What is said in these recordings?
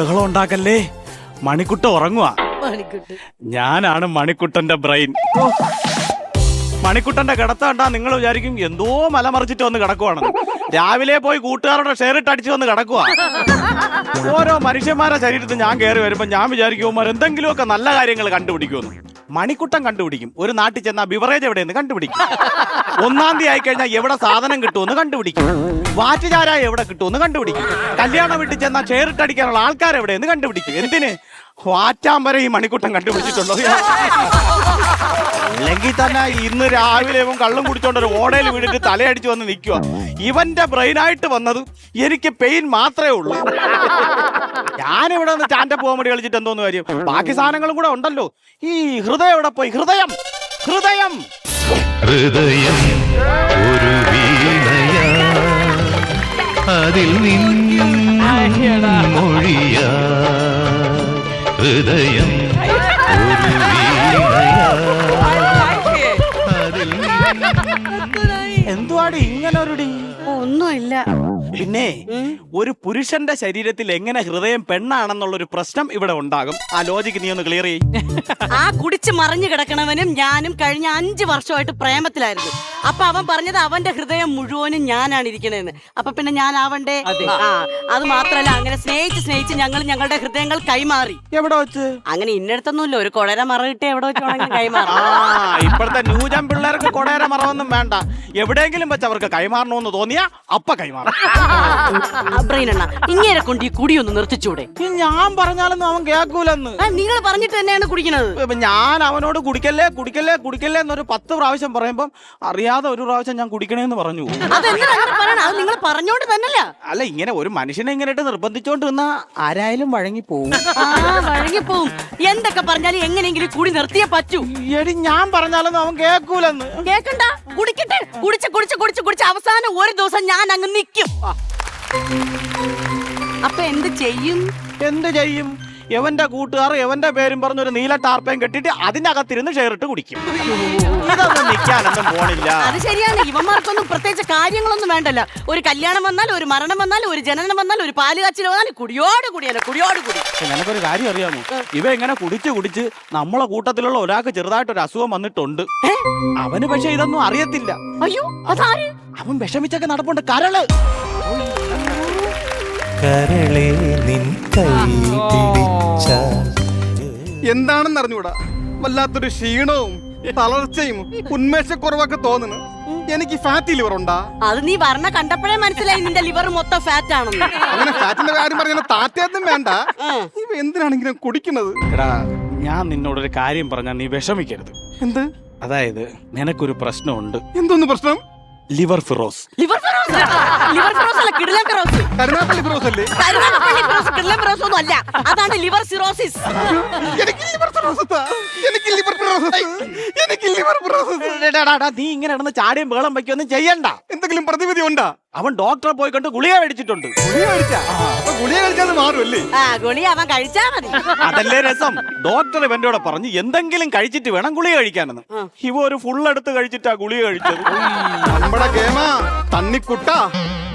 ബഹളം ഉണ്ടാക്കല്ലേ മണിക്കുട്ട ഉറങ്ങുക മണിക്കുട്ടി ഞാനാണ് മണിക്കുട്ടന്റെ ബ്രെയിൻ. മണിക്കുട്ടന്റെ കിടത്ത കണ്ടാ നിങ്ങൾ വിചാരിക്കും എന്തോ മലമറിച്ചിട്ട് വന്ന് കിടക്കുവാണ് രാവിലെ പോയി കൂട്ടുകാരുടെ ഷെയർ ഇട്ട് അടിച്ച് വന്ന് കിടക്കുക ഓരോ മനുഷ്യന്മാരുടെ ശരീരത്തിൽ ഞാൻ കയറി വരുമ്പോ ഞാൻ വിചാരിക്കുമ്പോൾ എന്തെങ്കിലുമൊക്കെ നല്ല കാര്യങ്ങൾ കണ്ടുപിടിക്കുമെന്ന്. മണിക്കുട്ടൻ കണ്ടുപിടിക്കും. ഒരു നാട്ടിൽ ചെന്നാൽ ബിവറേജ് എവിടെയെന്ന് കണ്ടുപിടിക്കും. ഒന്നാം തീയതി ആയി കഴിഞ്ഞാൽ എവിടെ സാധനം കിട്ടുമെന്ന് കണ്ടുപിടിക്കും. വാറ്റുചാരായ എവിടെ കിട്ടുമെന്ന് കണ്ടുപിടിക്കും. കല്യാണം വീട്ടിൽ ചെന്നാൽ ചേറിട്ടടിക്കാനുള്ള ആൾക്കാർ എവിടെയെന്ന് കണ്ടുപിടിക്കും. എന്തിന്? വാറ്റാൻ വരെ ഈ മണിക്കൂട്ടം കണ്ടുപിടിച്ചിട്ടുണ്ടോ? അല്ലെങ്കിൽ തന്നെ ഇന്ന് രാവിലെ ഇവൻ കള്ളും കുടിച്ചോണ്ട് ഒരു ഓടയിൽ വീണിട്ട് തലയടിച്ച് വന്ന് നിൽക്കുക ഇവന്റെ ബ്രെയിനായിട്ട് വന്നത് എനിക്ക് പെയിൻ മാത്രമേ ഉള്ളൂ. ഞാനിവിടെ നിന്ന് സ്റ്റാൻഡപ്പ് കോമഡി കളിച്ചിട്ട് എന്തോന്ന് കാര്യം? ബാക്കി സാധനങ്ങളും കൂടെ ഉണ്ടല്ലോ. ഈ ഹൃദയം ഇവിടെ പോയി? ഹൃദയം. ഹൃദയം. ഹൃദയം ഒരു വീണയാ. അതിൽ മൊഴിയാ. ഹൃദയം ഒരു എന്തുവാടി ഇങ്ങനെ ഒരു ഒന്നുമില്ല. പിന്നെ ഒരു പുരുഷന്റെ ശരീരത്തിൽ എങ്ങനെ ഹൃദയം പെണ്ണാണെന്നുള്ള ഒരു പ്രശ്നം ഇവിടെ ഉണ്ടാകും. ആ ലോജിക്ക് നീ ഒന്ന് ക്ലിയർ ചെയ്യും. ആ കുടിച്ച് മറിഞ്ഞു കിടക്കണവനും ഞാനും കഴിഞ്ഞ അഞ്ചു വർഷമായിട്ട് പ്രേമത്തിലായിരുന്നു. അപ്പൊ അവൻ പറഞ്ഞത് അവന്റെ ഹൃദയം മുഴുവനും ഞാനാണ് ഇരിക്കണേന്ന്. അപ്പൊ പിന്നെ ഞാൻ ആവണ്ടേ? ആ അത് മാത്രല്ല അങ്ങനെ സ്നേഹിച്ച് സ്നേഹിച്ച് ഞങ്ങൾ ഞങ്ങളുടെ ഹൃദയങ്ങൾ കൈമാറി. എവിടെ വെച്ച്? അങ്ങനെ ഇന്നടത്തൊന്നുമില്ല ഒരു കൊടര മറകിട്ട് എവിടെ വെച്ചോണെങ്കിൽ ആ ഇപ്പോഴത്തെ ന്യൂജൻ പിള്ളേർക്ക് കൊടേര മറവൊന്നും വേണ്ട. എവിടെയെങ്കിലും വെച്ച് അവർക്ക് കൈമാറണമെന്ന് തോന്നിയാ അപ്പ കൈമാറും. ഇങ്ങനെ കൊണ്ട് ഈ കുടിയൊന്ന് നിർത്തിച്ചൂടെ? ഞാൻ പറഞ്ഞാലൊന്നും അവൻ കേൾക്കൂലെന്ന്. നിങ്ങൾ പറഞ്ഞിട്ട് തന്നെയാണ് കുടിക്കുന്നത് ഇപ്പൊ ഞാൻ അവനോട് കുടിക്കല്ലേ കുടിക്കല്ലേ കുടിക്കല്ലേ എന്നൊരു പത്ത് പ്രാവശ്യം പറയുമ്പം അറിയാതെ ഒരു പ്രാവശ്യം ഞാൻ കുടിക്കണേന്ന് പറഞ്ഞു. അതെന്തിനാ അങ്ങനെ പറയണ? അത് നിങ്ങൾ പറഞ്ഞോണ്ട് തന്നല്ല അല്ല ഇങ്ങനെ ഒരു മനുഷ്യനെ ഇങ്ങനെ ഇട്ട് നിർബന്ധിച്ചോണ്ട് നിന്നാ ആരായാലും വഴങ്ങി പോകും ആ വഴങ്ങിപ്പോവും. എന്തൊക്കെ പറഞ്ഞാലും എങ്ങനെയെങ്കിലും കുടി നിർത്തിയേ പറ്റൂ. എടി ഞാൻ പറഞ്ഞാലൊന്നും അവൻ കേൾക്കൂലെന്ന്. കേക്കണ്ട. കുടിക്കട്ടെ. കുടിച്ച് കുടിച്ച് കുടിച്ച് കുടിച്ച് അവസാനം ഒരു ദിവസം ഞാൻ അങ്ങ് നിക്കും. അപ്പൊ എന്ത് ചെയ്യും? എന്ത് ചെയ്യും? എവന്റെ കൂട്ടുകാർ എവന്റെ പേരും പറഞ്ഞ ഒരു നീല ടാർപ്പയും കെട്ടിട്ട് അതിനകത്തിരുന്ന് ഷെയറിട്ട് കുടിക്കും. ഇതൊന്നും നിൽക്കാനൊന്നും പോണില്ല. അത് ശരിയാണ്. ഇവന്മാർക്കൊന്നും പ്രത്യേകിച്ച് കാര്യങ്ങളൊന്നും വേണ്ടല്ല. ഒരു കല്യാണം വന്നാൽ ഒരു മരണം വന്നാൽ ഒരു ജനനം വന്നാൽ ഒരു പാൽ കാച്ചിൽ വന്നാൽ കുടിയോട് കുടിയല്ലോ കുടിയോട് കുടി. എനക്കൊരു നിനക്കൊരു കാര്യം അറിയാമോ? ഇവ ഇങ്ങനെ കുടിച്ച് കുടിച്ച് നമ്മളെ കൂട്ടത്തിലുള്ള ഒരാൾക്ക് ചെറുതായിട്ട് ഒരു അസുഖം വന്നിട്ടുണ്ട്. അവന് പക്ഷെ ഇതൊന്നും അറിയത്തില്ല. അയ്യോ അതാര്? അവൻ വിഷമിച്ചൊക്കെ നടപ്പുണ്ട്. കരൾ. കരളെ നിൻ കൈ പിടിച്ച എന്താണെന്ന് അറിഞ്ഞൂടാ വല്ലാത്തൊരു ക്ഷീണവും തളർച്ചയും ഉന്മേഷക്കുറവൊക്കെ തോന്നുന്നു. എനിക്ക് ഫാറ്റ് ലിവർ ഉണ്ടാ? അത് നീ പറഞ്ഞ കണ്ടപ്പോഴേ മനസ്സിലായി നിന്റെ ലിവർ മൊത്തം ഫാറ്റ് ആണെന്ന്. അങ്ങനെ ഫാറ്റിന്റെ കാര്യം പറഞ്ഞാൽ താറ്റയൊന്നും വേണ്ട. ഇവ എന്തിനാണ് കുടിക്കുന്നത്? എടാ ഞാൻ നിന്നോടൊരു കാര്യം പറഞ്ഞാൽ നീ വിഷമിക്കരുത്. എന്ത്? അതായത് നിനക്കൊരു പ്രശ്നമുണ്ട്. എന്തോന്ന് പ്രശ്നം? Liver Firoz liver Firoz liver Firoz അല്ല കിടിലൻ ഫിറോസ് കരുണാപ്പള്ളി ഫിറോസ് അല്ലേ? കരുണാപ്പള്ളി ഫിറോസ് കിടിലൻ ഫിറോസ് ഒന്നും അല്ല. അതാണ് ലിവർ സിറോസിസ് എനിക്ക് ലിവർ ഫിറോസ് എനിക്ക് ലിവർ ഫിറോസ് എനിക്ക് ലിവർ ഫിറോസ് നീ ഇങ്ങനെ നടന്ന് ചാടിയും ബഹളം വയ്ക്കൊന്നും ചെയ്യണ്ട. എന്തെങ്കിലും പ്രതിവിധി ഉണ്ടാ? അവൻ ഡോക്ടറെ പോയി കണ്ട് ഗുളിക മേടിച്ചിട്ടുണ്ട്. ഗുളിക കഴിച്ചാ അപ്പൊ ഗുളിക കഴിച്ചാൽ മാറുമല്ലേ? ആ ഗുളി അവൻ കഴിച്ചാ മതി. അതല്ലേ രസം? ഡോക്ടർ ഇവന്റെ കൂടെ പറഞ്ഞു എന്തെങ്കിലും കഴിച്ചിട്ട് വേണം ഗുളിക കഴിക്കാനെന്ന്. ഇവ ഒരു ഫുൾ എടുത്ത് കഴിച്ചിട്ടാ ഗുളിക കഴിച്ചത്. നമ്മുടെ കേമ തണ്ണിക്കുട്ട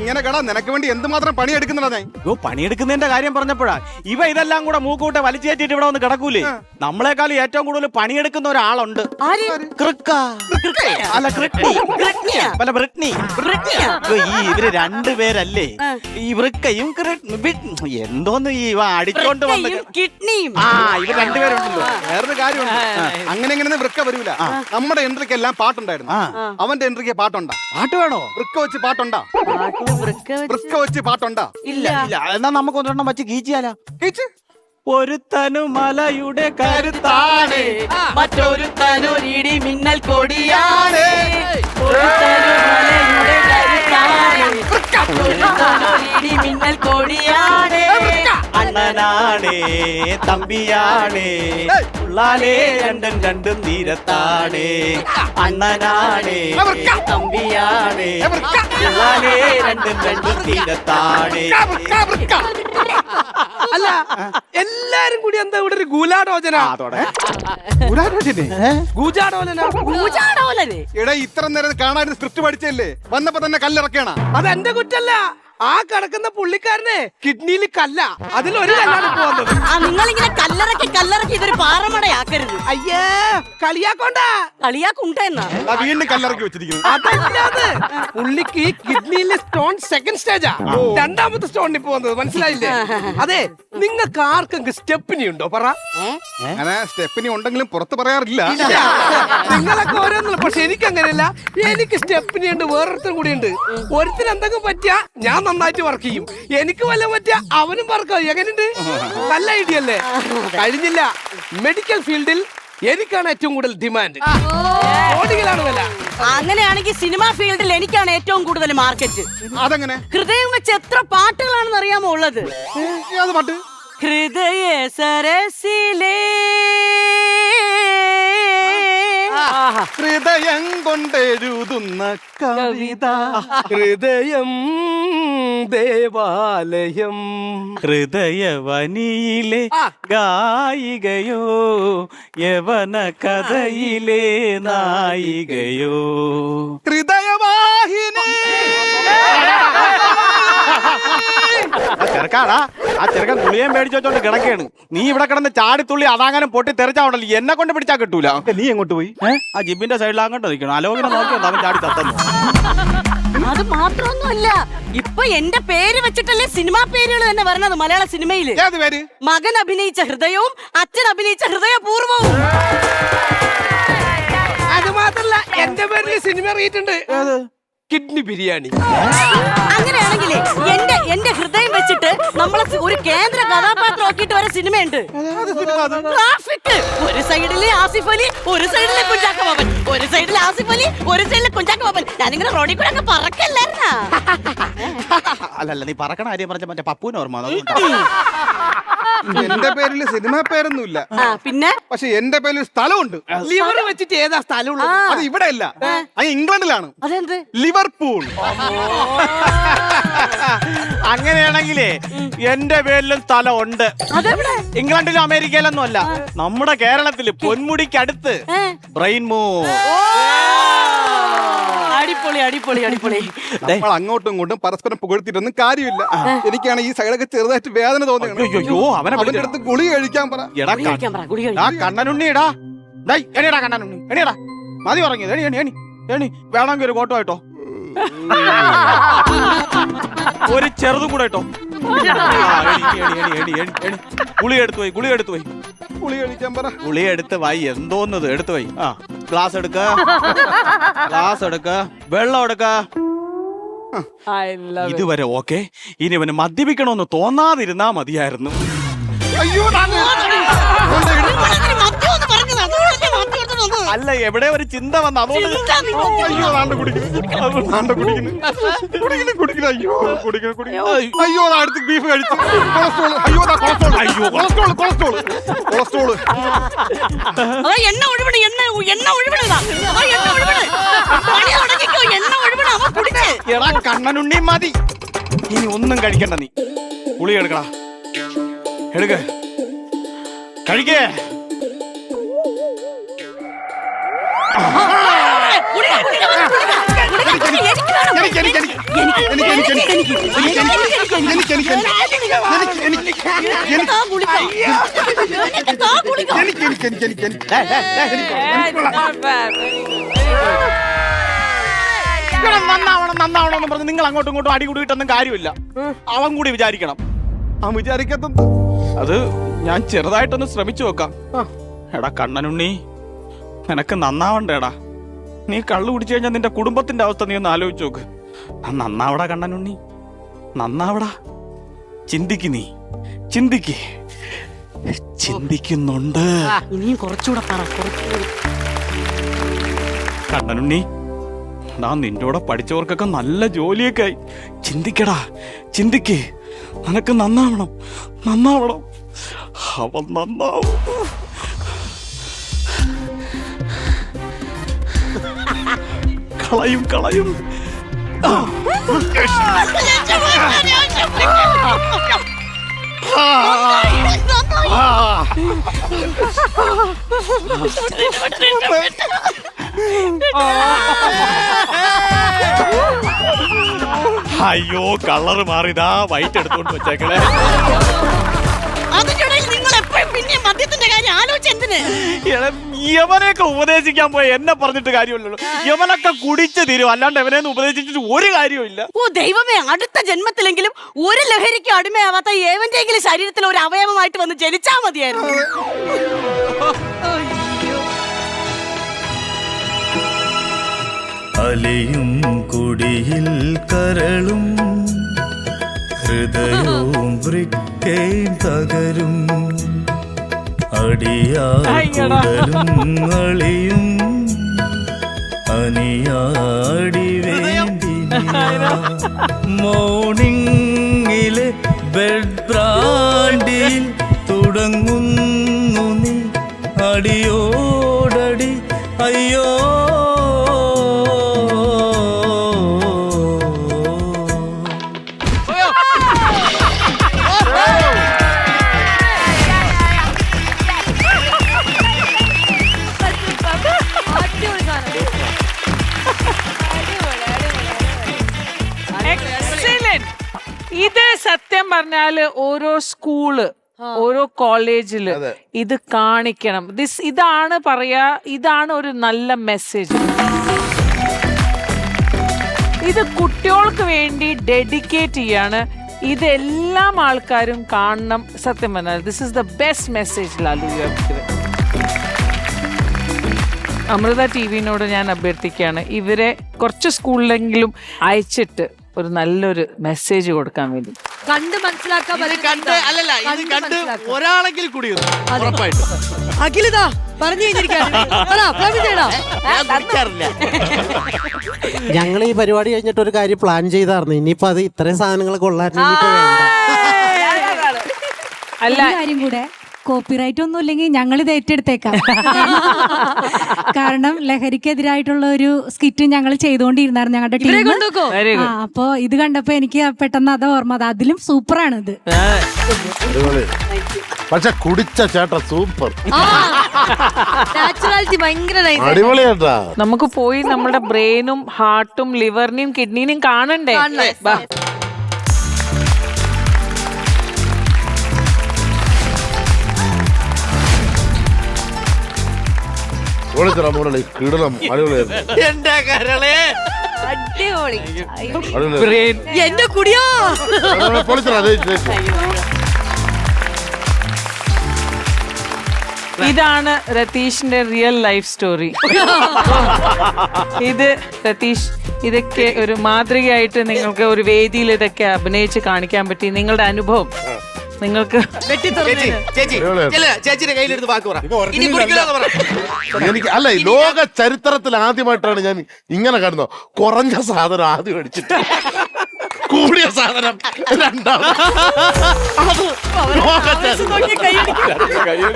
ഇങ്ങനെ കടാ നിനക്ക് വേണ്ടി എന്തുമാത്രം പണി എടുക്കുന്നടാ ഞാൻ യോ പണിയെടുക്കുന്നതിന്റെ കാര്യം പറഞ്ഞപ്പോഴാ. ഇവ ഇതെല്ലാം കൂടെ മൂക്കൂട്ടെ വലിച്ചേറ്റിട്ട് ഇവിടെ വന്ന് കിടക്കൂലേ? നമ്മളെക്കാൾ ഏറ്റവും കൂടുതൽ പണിയെടുക്കുന്ന ഒരാളുണ്ട്. ആര്? ക്രിക്ക. അല്ല അല്ല ബ്രിട്നി. ഈ ഇവർ രണ്ടുപേരല്ലേ ഈ വൃക്കയും എന്തോന്ന് ഈ ഇവ അടിച്ചോണ്ട് വന്ന് കിഡ്നിയും. ആ ഇവർ രണ്ടുപേരുണ്ടല്ലോ വേറൊരു കാര്യമുണ്ട്. അങ്ങനെ ഇങ്ങനെ വൃക്ക വരൂല. നമ്മുടെ എൻട്രിക്ക് എല്ലാം പാട്ടുണ്ടായിരുന്നു അവന്റെ എൻട്രിക്ക് പാട്ടുണ്ടാ. പാട്ട് വേണോ? വൃക്ക വെച്ച് പാട്ടുണ്ടാ. വൃക്ക വെച്ച് പാട്ടുണ്ടാ? ഇല്ല. ഇല്ല എന്നാ നമുക്ക് വെച്ച് മലയുടെ കരുത്താണ്. മറ്റൊരു തനു തനൊരിടി മിന്നൽ കൊടിയാണ് അണ്ണനാണേ തമ്പിയാണേ. ഉള്ളാലേ രണ്ടും രണ്ടും തീരത്താണേ. അണ്ണനാണേ തമ്പിയാണേ. ഉള്ളാലേ രണ്ടും രണ്ടും തീരത്താണേ. അല്ല എല്ലാരും കൂടി എന്താ ഇവിടെ ഒരു ഗുലാടോചന? ഗൂജാടോചന എടാ ഇത്ര നേരം കാണാൻ സ്ക്രിപ്റ്റ് പഠിച്ചല്ലേ വന്നപ്പോ തന്നെ കല്ലിറക്കണ അത് എന്റെ കുറ്റല്ല. ആ കിടക്കുന്ന പുള്ളിക്കാരനെ കിഡ്നിയിൽ കല്ല. അതിലൊരു കല്ലാണ് പോകുന്നത് ആ നിങ്ങളിങ്ങനെ കല്ലറക്കി കല്ലറക്കി ഇതൊരു പാറമടയാക്കരുത്. അയ്യേ കളിയാക്കോണ്ട. കളിയാക്കുണ്ടെന്നാ ആ വീണ്ടും കല്ലറക്കി വെച്ചിരിക്കുന്നു. അതല്ലാതെ പുള്ളിക്ക് കിഡ്നിയിലെ സ്റ്റോൺ സെക്കൻഡ് സ്റ്റേജാ രണ്ടാമത്തെ സ്റ്റോണിൽ പോകുന്നത് മനസ്സിലായില്ലേ? അതെ നിങ്ങൾക്ക് ആർക്കെങ്കിലും സ്റ്റെപ്പിനി ഉണ്ടോ? പറ. അങ്ങനെ സ്റ്റെപ്പിനി ഉണ്ടെങ്കിലും പുറത്ത് പറയാറില്ല. നിങ്ങളൊക്കെ ഓരോന്നില്ല. പക്ഷെ എനിക്ക് അങ്ങനെയല്ല എനിക്ക് സ്റ്റെപ്പിനി ഉണ്ട് വേറൊരുത്തരും കൂടി ഉണ്ട്. ഒരുത്തിന് എന്തെങ്കിലും പറ്റിയാ ഞാൻ നന്നായിട്ട് വർക്ക് ചെയ്യും. എനിക്ക് വല്ല പറ്റിയ അവനും വർക്ക് എങ്ങനെയുണ്ട് നല്ല ഐഡിയ അല്ലേ? കഴിഞ്ഞില്ല. മെഡിക്കൽ ഫീൽഡിൽ എനിക്കാണ് ഏറ്റവും കൂടുതൽ ഡിമാൻഡ് കോടികളാണ് വില. അങ്ങനെയാണെങ്കിൽ സിനിമാ ഫീൽഡിൽ എനിക്കാണ് ഏറ്റവും കൂടുതൽ മാർക്കറ്റ് അതെങ്ങനെ? ഹൃദയം വെച്ച് എത്ര പാട്ടുകളാണെന്ന് അറിയാമോ ഉള്ളത് ഹൃദയ സരസിലേ. ഹൃദയം കൊണ്ടെഴുതുന്ന കവിത. ഹൃദയം ദേവാലയം. ഹൃദയവനിയിലെ. ഗായികയോ യവന കഥയിലെ നായികയോ. ചെറുക്കാടാ ആ ചെറുക്കൻ ഗുളിയം മേടിച്ചു വെച്ചോണ്ട് കിടക്കാണ് നീ ഇവിടെ കിടന്ന് ചാടി ചാടിത്തുള്ളി അതാങ്ങനെ പൊട്ടി തെറിച്ചാവണല്ലോ എന്നെ കൊണ്ട് പിടിച്ചാ കിട്ടൂല. നീ എങ്ങോട്ട് പോയി? ആ ജിബിന്റെ സൈഡിൽ അങ്ങോട്ട് നിൽക്കണം. അലോകിനെ നോക്കിയോ അവൻ ചാടി തത്തന്നു അത് മാത്രമൊന്നുമല്ല. ഇപ്പൊ എന്റെ പേര് വെച്ചിട്ടല്ലേ സിനിമാ പേരുകൾ തന്നെ വരണത് മലയാള സിനിമയിൽ മകൻ അഭിനയിച്ച ഹൃദയവും അച്ഛൻ അഭിനയിച്ച ഹൃദയപൂർവവും. അത് മാത്രല്ല എന്റെ പേരിൽ സിനിമ ഇറങ്ങിയിട്ടുണ്ട്. കിഡ്നി ബിരിയാണി. അങ്ങനെയാണെങ്കിലേ എന്റെ എന്റെ ഹൃദയം വെച്ചിട്ട് നമ്മളെ ഒരു കേന്ദ്ര കഥാപാത്രം ആക്കിയിട്ട് വരെ സിനിമയുണ്ട്. ട്രാഫിക് ഒരു സൈഡിൽ ആസിഫ് അലി ഒരു സൈഡിൽ കുഞ്ചാക്ക ബാബൻ. ഒരു സൈഡിൽ ആസിഫ് അലി ഒരു സൈഡിൽ കുഞ്ചാക്ക ബാബൻ. ഞാനിങ്ങനെ റോഡിൽ കൂടെ അങ്ങ് പറക്കല്ലായിരുന്നാ? അല്ലല്ല നീ പറക്കണ കാര്യം പറഞ്ഞ മറ്റേ പപ്പൂന് ഓർമ്മ. എന്റെ പേരിൽ സിനിമ പേരൊന്നുമില്ല. ആ പിന്നെ? പക്ഷെ എന്റെ പേരിൽ സ്ഥലമുണ്ട്. ലിവർ വെച്ചിട്ട് ഏതാ സ്ഥലമുള്ളത്? അത് ഇവിടെ അല്ല അത് ഇംഗ്ലണ്ടിലാണ്. അതെന്ത്? ലിവർപൂൾ. അങ്ങനെയാണെങ്കിലേ എന്റെ പേരിലും സ്ഥലം ഉണ്ട് ഇംഗ്ലണ്ടിലും അമേരിക്കയിലൊന്നും അല്ല നമ്മുടെ കേരളത്തിൽ പൊന്മുടിക്കടുത്ത്? ബ്രെയിൻ മൂ അടിപൊളി അടിപൊളി അടിപൊളി. നമ്മൾ അങ്ങോട്ടും ഇങ്ങോട്ടും പരസ്പരം പുകഴ്ത്തിയിട്ടൊന്നും കാര്യമില്ല. എനിക്കാണ് ഈ സൈഡൊക്കെ ചെറുതായിട്ട് വേദന തോന്നിയത്. അയ്യോ അവനെ അവന്റെ അടുത്ത് ഗുളി കഴിക്കാൻ പറ. എടാ കഴിക്കാൻ പറ, ഗുളി കഴിക്കാൻ. ആ കണ്ണനുണ്ണിടാ ഡേയ് എണിയടാ കണ്ണനുണ്ണി. എണീടാ മതി ഉറങ്ങിയത്. എണി എണി എണി. എണി. വേണമെങ്കിൽ ഒരു ഫോട്ടോ ആയിട്ടോ ഒരു ചെറുതും കൂടെ കേട്ടോ. ഗുളി എടുത്തു പോയി ഗുളി എടുത്തു പോയി. ഗുളി കഴിക്കാൻ പറ. ഗുളി എടുത്ത് വായി എന്തോന്നത്? എടുത്തു പോയി. ആ. ഗ്ലാസ് എടുക്ക. ഗ്ലാസ് എടുക്ക. വെള്ളം എടുക്ക. ഇതുവരെ ഓക്കെ ഇനി അവന് മദ്യപിക്കണമെന്ന് തോന്നാതിരുന്നാ മതിയായിരുന്നു. അയ്യോ അല്ല എവിടെ ഒരു ചിന്ത വന്ന അതുകൊണ്ട് അയ്യോ നാണ്ട കുടിക്കുന്നു. നാണ്ട കുടിക്കുന്നു. കുടിക്കുന്നു കുടിക്കുന്നു. അയ്യോ കുടിക്കുന്നു കുടിക്കുന്നു. അയ്യോ. അടുത്ത് ബീഫ് കഴിച്ചു. കൊളസ്ട്രോൾ അയ്യോ കൊളസ്ട്രോൾ അയ്യോ കൊളസ്ട്രോൾ കൊളസ്ട്രോൾ കൊളസ്ട്രോൾ എണ്ണ ഒഴിവിട് എണ്ണ എണ്ണ ഒഴിവിടാ എണ്ണ ഒഴിവിട് എണ്ണ ഒഴിവിട് അവൻ കുടിച്ച്. എടാ കണ്ണനുണ്ണി മതി. ഇനി ഒന്നും കഴിക്കണ്ട നീ. പുളി എടുക്കടാ എടുക്ക. കഴിക്കേ. നന്നാവണം നന്നാവണം എന്ന് പറഞ്ഞ് നിങ്ങൾ അങ്ങോട്ടും ഇങ്ങോട്ടും അടി കൂടിയിട്ടൊന്നും കാര്യമില്ല അവൻ കൂടി വിചാരിക്കണം ആ വിചാരിക്കാത്ത അത് ഞാൻ ചെറുതായിട്ടൊന്ന് ശ്രമിച്ചു നോക്കാം. എടാ കണ്ണനുണ്ണി നിനക്ക് നന്നാവണ്ടേടാ. നീ കള്ളു കുടിച്ചു കഴിഞ്ഞാൽ നിന്റെ കുടുംബത്തിന്റെ അവസ്ഥ നീ ഒന്ന് ആലോചിച്ച് നോക്ക്. നന്നാവടാ കണ്ണനുണ്ണി. നന്നാവടാ. ചിന്തിക്ക് നീ. ചിന്തിക്ക്. ചിന്തിക്കുന്നുണ്ട്. ഇനിയും കുറച്ചുകൂടെ പറ കണ്ണനുണ്ണി എടാ നിന്റെ കൂടെ പഠിച്ചവർക്കൊക്കെ നല്ല ജോലിയൊക്കെ ആയി. ചിന്തിക്കടാ. ചിന്തിക്ക്. നിനക്ക് നന്നാവണം. നന്നാവണം. അവൻ നന്നാവും. കളയും കളയും. അയ്യോ കളറ് മാറിതാ വൈറ്റ് എടുത്തോണ്ട് വെച്ചേക്കണേ. അതിനിടയിൽ നിങ്ങൾ എപ്പോഴും പിന്നെ മദ്യത്തിന്റെ കാര്യം ആലോചിച്ച് എന്തിന്? എടാ, യവനെയൊക്കെ ഉപദേശിക്കാൻ പോയ എന്നെ പറഞ്ഞിട്ട് കാര്യമില്ലല്ലോ. യവനൊക്കെ കുടിച്ച് തീരും. അല്ലാണ്ട് എവനെ ഉപദേശിച്ചിട്ട് ഒരു കാര്യമില്ല ഓ ദൈവമേ അടുത്ത ജന്മത്തിലെങ്കിലും ഒരു ലഹരിക്ക് അടിമയാവാത്ത ഏവന്റെങ്കിലും ശരീരത്തിൽ ഒരു അവയവമായിട്ട് വന്ന് ജനിച്ചാ മതിയായിരുന്നു. അലയും കുടിയിൽ കരളും ഹൃദയവും വൃക്കയും തകരും. അടിയാടലും അളിയും അനിയാടി വേണ്ടി മോർണിംഗിലെ ബെഡ് ബ്രാൻഡിൽ തുടങ്ങുന്നു നീ. അടിയോടടി അയ്യോ. പറഞ്ഞാൽ ഓരോ സ്കൂൾ ഓരോ കോളേജിൽ ഇത് കാണിക്കണം. ദിസ് ഇതാണ് പറയാ ഇതാണ് ഒരു നല്ല മെസ്സേജ് ഇത് കുട്ടികൾക്ക് വേണ്ടി ഡെഡിക്കേറ്റ് ചെയ്യാണ്. ഇതെല്ലാം ആൾക്കാരും കാണണം. സത്യം പറഞ്ഞാൽ this is the best message Lalu you Amrita T വിനോട് ഞാൻ അഭ്യർത്ഥിക്കുകയാണ്. ഇവരെ കുറച്ച് സ്കൂളിലെങ്കിലും അയച്ചിട്ട് ഒരു നല്ലൊരു മെസ്സേജ് കൊടുക്കാൻ വേണ്ടി. കണ്ട് മനസ്സിലാക്കാൻ ഇത് കണ്ട് അല്ലല്ല ഇത് കണ്ട്. ഒരാളെങ്കിലും കുടിയുന്നു ഉറപ്പായിട്ടും. അഖിലിതാ പറഞ്ഞു കുടിക്കാറില്ല ഞങ്ങൾ ഈ പരിപാടി കഴിഞ്ഞിട്ട് ഒരു കാര്യം പ്ലാൻ ചെയ്തായിരുന്നു. ഇനിയിപ്പോ അത് ഇത്രയും സാധനങ്ങൾ കൊള്ളാൻ അല്ല കാര്യം കൂടെ. കോപ്പിറൈറ്റ് ഒന്നും ഇല്ലെങ്കിൽ ഞങ്ങൾ ഇത് ഏറ്റെടുത്തേക്കാം. കാരണം ലഹരിക്കെതിരായിട്ടുള്ള ഒരു സ്കിറ്റ് ഞങ്ങൾ ചെയ്തുകൊണ്ടിരുന്നായിരുന്നു ഞങ്ങളുടെ ടീം അപ്പൊ ഇത് കണ്ടപ്പോ എനിക്ക് പെട്ടെന്ന് അത് ഓർമ്മ അത് അതിലും സൂപ്പറാണ് ഇത്. പക്ഷെ കുടിച്ച ചേട്ട സൂപ്പർ. നാച്ചുറാലിറ്റി ഭയങ്കര നമുക്ക് പോയി നമ്മുടെ ബ്രെയിനും ഹാർട്ടും ലിവറിനെയും കിഡ്നിനെയും കാണണ്ടേ? പൊളിച്ചടാ മുരളി കിടലം അടിപൊളിയായിരുന്നു. എന്റെ കരളെ? അടിപൊളി. അടിപൊളിയായിരുന്നു. എന്റെ കുടിയോ? പൊളിച്ചടാ ഇതാണ് രതീഷിന്റെ റിയൽ ലൈഫ് സ്റ്റോറി ഇത് രതീഷ് ഇതൊക്കെ ഒരു മാതൃകയായിട്ട് നിങ്ങൾക്ക് ഒരു വേദിയിൽ ഇതൊക്കെ അഭിനയിച്ച് കാണിക്കാൻ പറ്റി നിങ്ങളുടെ അനുഭവം. നിങ്ങൾക്ക് ചേച്ചി ചേച്ചി ചേച്ചിയുടെ കയ്യിലെടുത്ത് വാക്ക് പറ. ഇനി കുടിക്കില്ലെന്ന് പറ. എനിക്ക് അല്ല ഈ ലോക ചരിത്രത്തിൽ ആദ്യമായിട്ടാണ് ഞാൻ ഇങ്ങനെ കാണുന്നത് കുറഞ്ഞ സാധനം ആദ്യം അടിച്ചിട്ട്. കൂടിയ സാധനം രണ്ടാമത്. അത് ലോക ചരിത്രം.